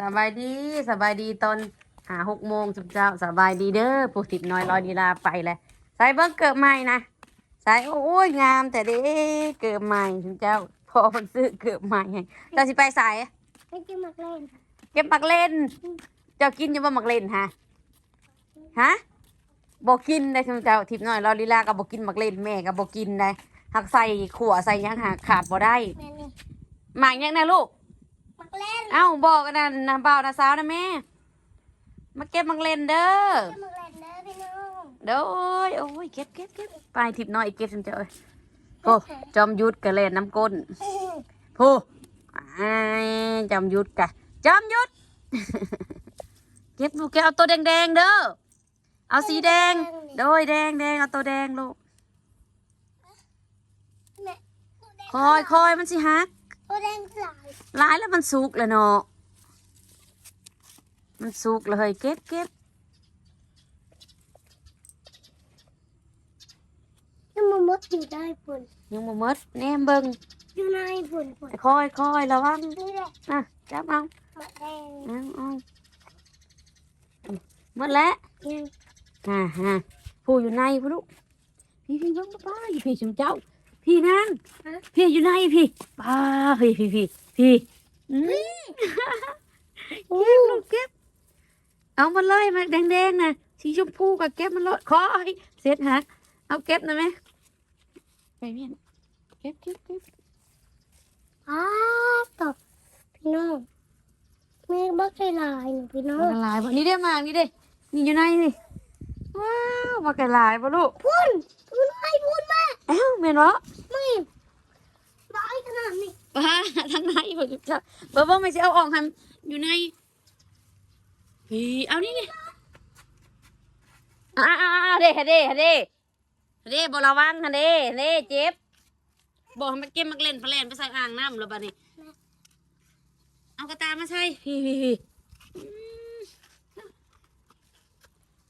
สบายดีสบายดีตอนหาหกโมงจุบเจ้าสบายดีเด้อผู้ติดน้อยรอยดีลาไปเลยใส่เบิ้งเกิดใหม่นะใส่โอ้ยงาม แต่เด้เกิดใหม่จุบเจ้าพอคนซื้อเกิดใหม่ให้เจ้าสิไปใส่ไม่กินหมักเล่นเก็บมักเล่น เจ้ากินอยังบ่มักเล่นฮะฮะบอกกินได้จุบเจ้าทิพย์น้อยรอยดีลาก็บอกกินมักเล่นแม่ก็บอกกินได้หักใส่ขัวใส่หยังหาขาดบ่ได้แม่นี่หมากยังนะลูกห มักเล่นเอ้าบอกกันนะนะเบานะสาวนะแม่ มาเก็บมังเลนเด้อกินหมักเล่นเด้อพี่น้องเด้อโอ้ยโอ้ยเก็บเก็บเก็บไปทิพย์น้อยเก็บฉันเจอโอ้จอมยุทธกะเล่นน้ำก้นผู้อ้ายจอมยุทธกะจอมยุทธ เก็บลูกแกเอาตัวแดงๆเด้อ เอาสีแดง โดยแดงแดงเอาตัวแดงลูก แม่คอยคอยมันสิฮัก โอแดงสายหลายแล้วมันสุกแล้วเนาะ มันสุกเลยเก็บเก็บยังมันมดอยู่ได้ผลยังบ่หมดแหนมเบิ่งอยู่ในผลผลคอยคอยระวังนี่แหละนะจับเอาหมักแดงเอาเอาหมดแล้วยังฮ่าฮ่าผู้อยู่ในผู้ลูกพี่พี่เบิ่งป้าอยู่พี่ชุมเจ้า พี่นั่นพี่อยู่ในพี่ป้าพี่พี่พี่พี่อืมเก็บลูกเก็บ เอามาเลยมาแดงๆนะสีชมพูกับเก็บมันเลยคอยเสร็จฮะเอาเก็บหนะไหมไปเมียนเก็บเก็บเก็บอ้าตบพี่น้องแม่บักใจลายหนูพี่น้องละลายบ่นี่ได้มากนี่เด้นี่อยู่ในนี่ว้าวมากระลายบ่ลูกพุ่นพุ่นไอ้พุ่นแม่เอ้าแม่นบ่ไม่ร้ายขนาดนี้ ป้าทางในบ่จุ๊บจ้าเบิ่งเบิ่งไม่สิเอาออกหันอยู่ในพี่เอานี่นี่อ่าอ่าอ่าเด้เด้เด้เด้บ่ระวังเด้เด้เจ็บบอกให้มันเก็บมักเล่นพะเล่นไปใส่อ่างน้ำแล้วบัดนี้เอากระตามาใส่พี่พี่พี่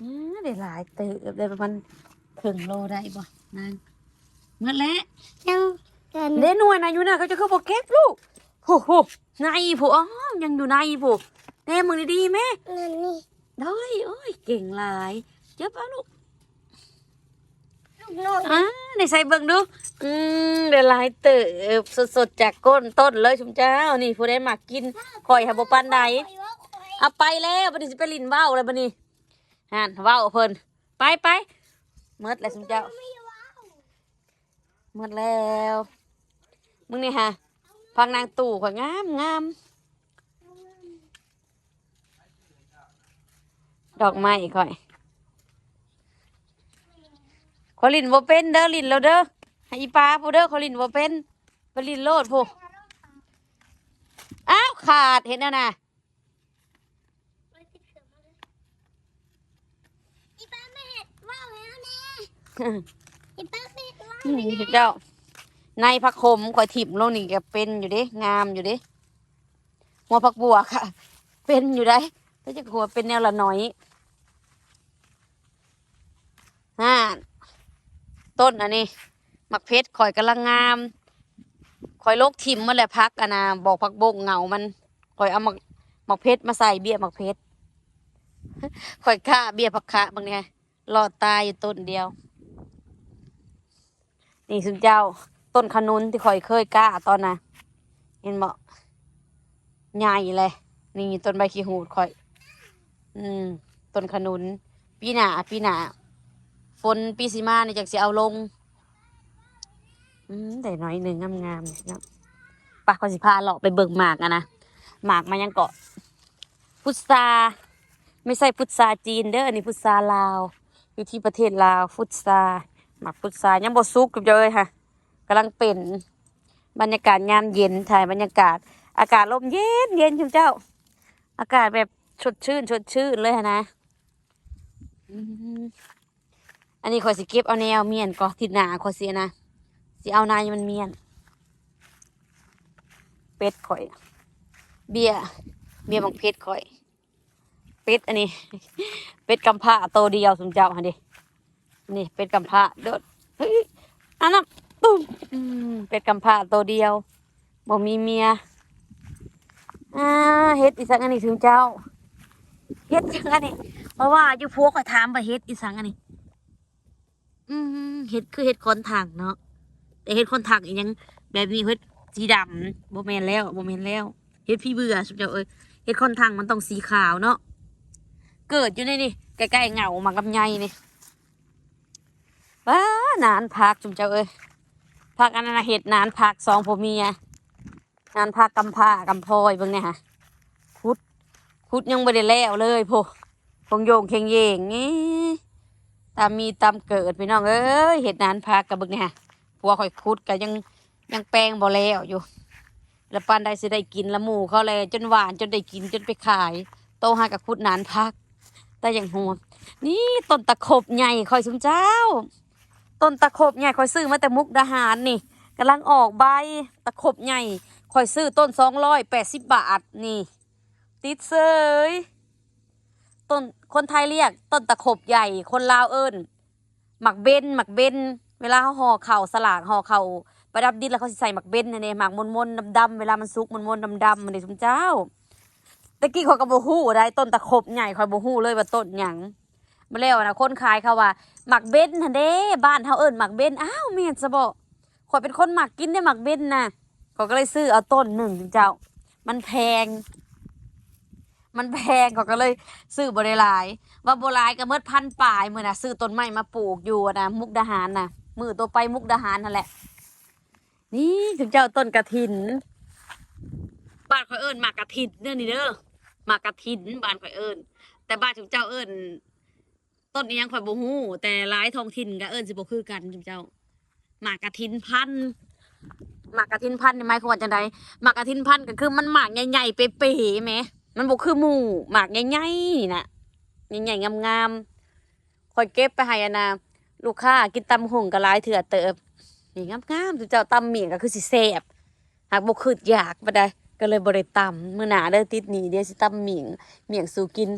อืมได้หลายเติบได้ประมาณครึ่งโลได้บ่นางเมื่อแล้วยังกัน เด้หน่วยนะอยู่น่ะเขาจะเข้าบอกเก็บลูกโหโหในผู้อ๋อยังอยู่ในผู้เด้มึงดีๆแม่นั่นนี่ได้โอ้ยเก่งหลายเจ็บเอาลูกลูกน้องอ่าในใส่เบิ่งดูอืมได้หลายเติบสดๆจากก้นต้นเลยชุมเจ้า นี่ผู้ได้มากินข่อยหาบ่ปานใดเอาไปแล้วบัดนี้สิไปลินว่าวแล้วบัดนี้ฮันว่าวเพิ่นไปไปเมื่อแล้วสมเจ้าเมื่อแล้ว มึงนี่ฮะพังนางตู่ข่อยงามงามดอกไม้ข่อยขอลินบ่เป็นเด้อลินแล้วเด้อให้อีปลาผู้เด้อขอลินบ่เป็นไปลินโลดผู้อ้าวขาดเห็นแล้วนะอีป้าไม่เห็ดว่าวแล้วแน่อีป้าไม่เห็ดว่าวอืมเจ้า ในผักขมข่อยถิ่มลงนี่ก็เป็นอยู่เด้งามอยู่เด้หัวผักบัวค่ะ เป็นอยู่ได้ก็จะหัวเป็นแนวละหน่อยฮ่าต้นอันนี้หมักเพชรข่อยกำลังงามข่อยโลกถิ่มมาแหละพักอันนะบอกพักบกเหงามันข่อยเอาหมักหมักเพชรมาใส่เบี้ยหมักเพชรข่อยฆ่าเบี้ยผักคะบางเนี่ยรอดตายอยู่ต้นเดียว นี่สุนเจ้า ต้นขนุนที่ข่อยเคยกล้าตอนน่ะเห็นบ่ใหญ่เลยนี่ต้นใบขี้หูดข่อย อืมต้นขนุน ปีหนาปีหนาฝนปีสีมาเนี่ยจากสิเอาลง อืมแต่น้อยหนึ่งงามๆนะปะขอยสิพาเลาะไปเบิ่งหมากอะนะหมากมายังเกาะ พุทราไม่ใช่พุทราจีนเด้ออันนี้พุทราลาว อยู่ที่ประเทศลาวพุทราหมากพุทรายังบ่สุกกับเจเลยค่ะ กำลังเป็นบรรยากาศยามเย็นถ่ายบรรยากาศ อากาศลมเย็นเย็นคุณเจ้า อากาศแบบสดชื่นสดชื่นเลยนะอันนี้ขอยสิเก็บเอาแนวเมียนก็ทิศหนาขอยสินะสิเอานายมันเมียน เป็ดข่อย เบียเบียบังเพชรข่อย เป็ดอันนี้ เป็ดกำพร้าโตเดียวสมเจ้าหันดินี่เป็ดกำพร้าเด้อเฮ้ยอันนั้น ตุ้มเป็ดกำพร้าโตวเดียวบ่มีเมียอ่าเฮ็ดอีสังอันนี้ถึงเจ้าเฮ็ดจังอันนี้เพราะว่าอยู่พวกก็ถามว่าเฮ็ดอีสังอันนี้ อืมเฮ็ดคือเฮ็ดคอนถังเนาะแต่เฮ็ดคอนถังอีหยัง แบบนี้เฮ็ดสีดำบ่แม่นแล้วบ่แม่นแล้วเฮ็ดพี่เบื่อสุดเจ้าเอ้ยเฮ็ดคอนถังมันต้องสีขาวเนาะเกิดอยู่ในนี่ใกล้ๆเงาหมากับไงนี่ว้านานพักจุมเจ้าเอ้ย พักอันนั้นเฮ็ดนานพักสองผัวเมียงานพากกำผ้ากำพลอยเบิ่งเนี่ยฮะคุดคุดยังไม่ได้แล้วเลยโพพงโยงเข่งเยงงี้ตามมีตามเกิดพี่น้องเอ้ยเห็ดนานพากกับเบิ่งเนี่ยฮะผัวข่อยคุดก็ยังยังแปลงบ่แล้วอยู่ แล้วปานใดสิได้กินละหมูเขาเลยจนหวานจนได้กินจนไปขาย โตหากับคุดนานพัก แต่อย่างหัวนี่ต้นตะขบใหญ่คอยสุมเจ้า ต้นตะขบใหญ่คอยซื้อมาแต่มุกดาหารนี่กำลังออกใบตะขบใหญ่คอยซื้อต้นสองร้อยแปดสิบบาทนี่ ติดเซยต้นคนไทยเรียก ต้นตะขบใหญ่คนลาวเอิญหมักเบนหมักเบนเวลาเขาห่อเข่าสลากห่อเข่าประดับดินแล้วเขาใส่หมักเบนนะเนี่ยหมักมนมนดำดำเวลามันสุกมนมนดำดำๆมันเลยทุกเจ้าตะกี้เขาก็บฮู้ได้ต้นตะขบใหญ่คอยโบฮู้เลยว่าต้นหยัง มาแล้วนะคนขายเขาว่าหมักเบนทันเด้บ้านเขาเอิญหมักเบนอ้าวเมียนจะบอกข่อยเป็นคนหมักกินได้หมักเบนนะเขาก็เลยซื้อเอาต้นหนึ่งเจ้า มันแพง มันแพงเขาก็เลยซื้อบริลาย ว่าโบรายก็เมื่อพันป่ายมือนะซื้อต้นไม้มาปลูกอยู่นะมุกดาหารนะมือตัวไปมุกดาหารนั่นแหละ นี่ถึงเจ้าต้นกระถินบ้านข่อยเอิญหมากกระถินเด้อนี่เด้อหมากกระถินบ้านข่อยเอิญแต่บ้านถึงเจ้าเอิญ ต้นนี้ยังข่อยบ่ฮู้แต่หลายท้องถิ่นก็เอิญสิบ่คือกันถึงเจ้าหมากกระถินพันธุ์หมากกระทินพันธุ์นี่หมายความว่าจังไดหมากกระทินพันธุ์ก็คือมันหมากใหญ่ๆเป๊ะๆแหมมันบ่คือหมู่หมากใหญ่ๆนี่น่ะใหญ่ๆงามๆคอยเก็บไปให้อะนะลูกค้ากินตำหงก็หลายเถื่อเติบนี่งามๆสุเจ้าตำเมี่ยงก็คือสิแซ่บหากบ่คืดอยากบ่ได้ก็เลยบ่ได้ตำมื้อหน้าเด้อติดหนี้เดี๋ยวสิตำเมี่ยงเมี่ยงสู่กิน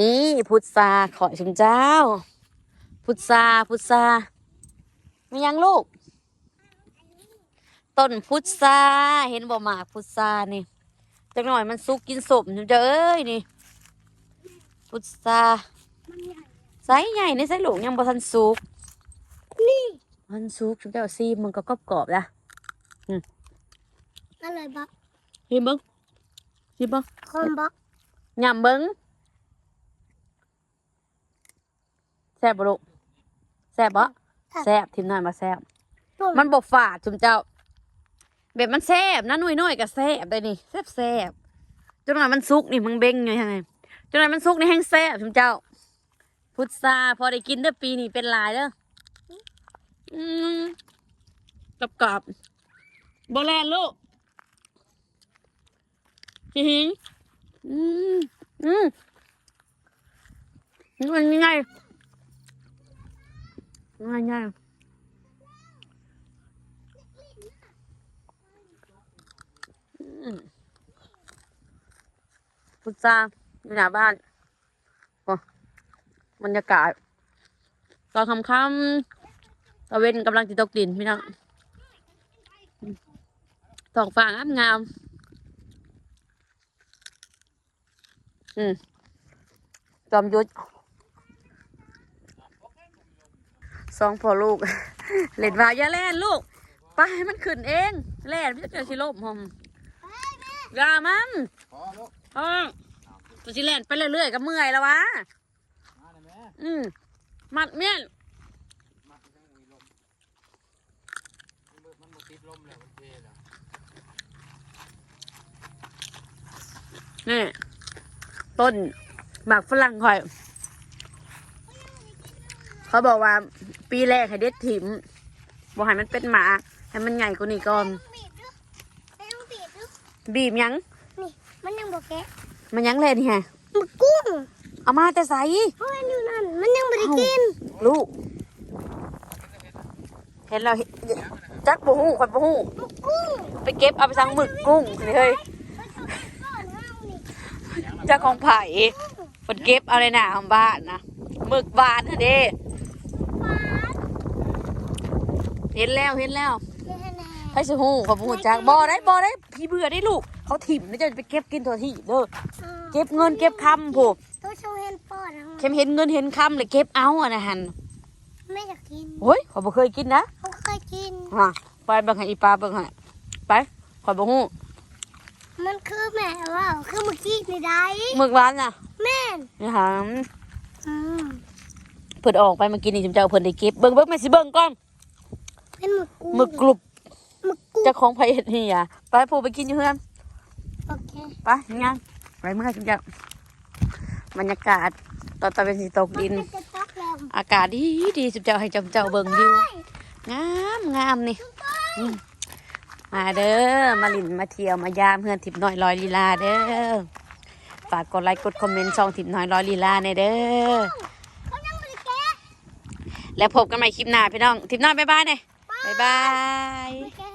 นี่พุทราขอชุมเจ้า พุทราพุทรามียังลูก ต้นพุทราเห็นบ่หมากพุทรานี่จักหน่อยมันสุกกินสมอยู่เจ้าเอ้ยนี่ พุทรามันใหญ่ไซส์ใหญ่ในไซส์หลวงยังบ่ทันสุก นี่มันสุกชุบเจ้าซีมันก็กรอบกรอบๆละอะไรบักเห็นเบิ้งเห็นเบิ้งคอมบักยำเบิ้งแซ่บบ่ลูกแซ่บบ่แซ่บทิมหน่อยมาแซ่บต้นมันบ่ฝาดชุมเจ้า แบบมันแซ่บนะหน่วยน้อยๆก็แซ่บได้นี่แซ่บแซ่บจนหน่อยมันสุกนี่มันเบ้งอยู่ยังไงจนหน่อยมันสุกนี่แห้งแซ่บชุมเจ้า พุทราพอได้กินเด้อปีนี้เป็นหลายเด้ออืมกับกับๆบ่แลนลูกหิหิงอืมอืมมันง่าย ง่ายง่ายพุทราอยู่หน้าบ้านโอ้บรรยากาศ ตอนค่ำๆตะเวนกำลังจิตกดินพี่น้องท้องฟ้างามงาม อืมจอมยุทธ สองพอลูก เล่นว่าอย่าแล่นลูก ไปให้มันขึ้นเอง แล่นไม่จะเกิดสิลมหอมอย่ามันพอลูกอ๋อตัวชิแล่นไปเรื่อยๆก็เมื่อยแล้ววะ มาเลยแม่อืมมัดเมี่ยนมาที่ทั้งมีลมมันมันติดลมแล้วมันเทแล้วนี่ต้นหมากฝรั่งคอย เขาบอกว่าปีแรกให้เด็ดถิ่มบอกให้มันเป็นหมา ให้มันใหญ่กว่านี้ก่อนบีบดูไปลองบีบดูบีบหยังนี่มันยังบอกแกะมันหยังเลยนี่ฮะมันกุ้งเอามาแต่ใสเพราะมันอยู่นั่นมันยังไม่ได้กินลูกเห็นแล้วเห็นจักบูฮู้คนบูฮู้มันกุ้งไปเก็บเอาไปสั่งหมึกกุ้งนี่เฮ้ยมันทำเป็นก้อนห้าวนี่เจ้าของไผ่ฝนเก็บเอาในหน้าของบ้านนะหมึกบานน่ะเด้ ฟ้า เห็นแล้วเห็นแล้วแน่แน่ไผ่สิฮู้ขอบคุณจักบ่ได้บ่ได้พี่เบื่อได้ลูก เขาถิ่มแล้วจะไปเก็บกินตัวที่เด้ออ่าเก็บเงินเก็บคำผู้ตัวชงเห็นปอดนะเข้มเห็นเงินเห็นคำเลยเก็บเอาอะนะฮันไม่อยากกินโอ้ยขอยบ่เคยกินนะเขาเคยกินฮะไปเบิ่งให้อีปลาเบิ่งให้ไปขอยบ่ฮู้มันคือแม่ว่าคือเมื่อกี้ในใดหมึกร้านน่ะ แม่นนี่หามอืมเพิ่นออกไปเมื่อกี้นี่จำเจ้าเพิ่นได้เก็บเบิ่งเบิ่งแม่สิเบิ่งก่อน เป็นหมึกกูหมึกกรุบหมึกกูเจ้าของไผเฮ็ดนี่อะไปผู้ไปกินอยู่เฮือนโอเคไปงานไปเมื่อจำเจ้าบรรยากาศตอนตะเป็นสิตกดิน มันจะตักแล้วอากาศดีดีจำเจ้าให้จำเจ้าเบิ่งวิวงามงามนี่อืมมาเด้อมาลินมาเที่ยวมายามเฮือนทิพย์น้อยลอยลีลาเด้อฝากกดไลค์กดคอมเมนต์ช่องทิพย์น้อยลอยลีลาในเด้อเขายังไม่ได้แกะ แล้วพบกันใหม่คลิปหน้าพี่น้องทิพย์น้อยบ๊ายบายเน่อย บ๊า